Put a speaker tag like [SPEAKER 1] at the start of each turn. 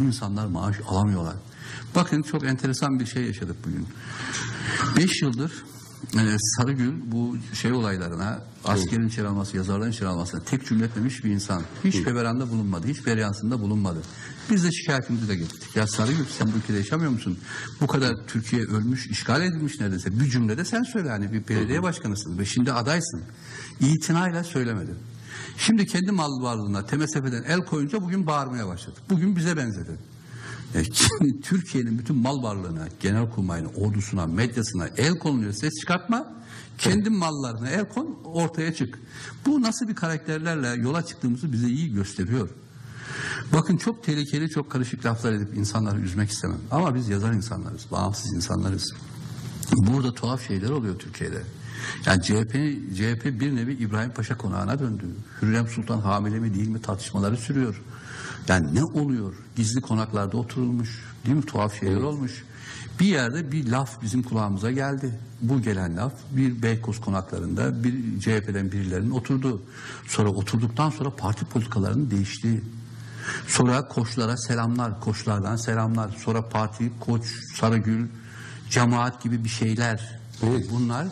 [SPEAKER 1] İnsanlar maaş alamıyorlar. Bakın çok enteresan bir şey yaşadık bugün. Beş yıldır e, Sarıgül bu şey olaylarına, askerin içeri alması, yazarların içeri almasına tek cümle etmemiş bir insan. Hiç feveranda bulunmadı, hiç feryansında bulunmadı. Biz de şikayetimizi de gittik. Ya Sarıgül sen bu ülkede yaşamıyor musun? Bu kadar Türkiye ölmüş, işgal edilmiş neredeyse. Bir cümlede sen söyle hani bir belediye başkanısın ve şimdi adaysın. İtinayla söylemedin. Şimdi kendi mal varlığına TMSF'den el koyunca bugün bağırmaya başladı. Bugün bize benzedi. E, şimdi Türkiye'nin bütün mal varlığına, genelkurmayına, ordusuna, medyasına el konuluyor. Ses çıkartma. Kendi mallarına el kon, ortaya çık. Bu nasıl bir karakterlerle yola çıktığımızı bize iyi gösteriyor. Bakın çok tehlikeli, çok karışık laflar edip insanları üzmek istemem. Ama biz yazar insanlarız, bağımsız insanlarız. Burada tuhaf şeyler oluyor Türkiye'de. Yani CHP, CHP bir nevi İbrahim Paşa konağına döndü. Hürrem Sultan hamile mi değil mi tartışmaları sürüyor. Yani ne oluyor? Gizli konaklarda oturulmuş. Değil mi? Tuhaf şeyler olmuş. Bir yerde bir laf bizim kulağımıza geldi. Bu gelen laf bir Beykoz konaklarında bir CHP'den birilerinin oturdu. Sonra oturduktan sonra parti politikalarının değişti. Sonra koçlara selamlar, koçlardan selamlar. Sonra parti, koç, Sarıgül, cemaat gibi bir şeyler. Bunlar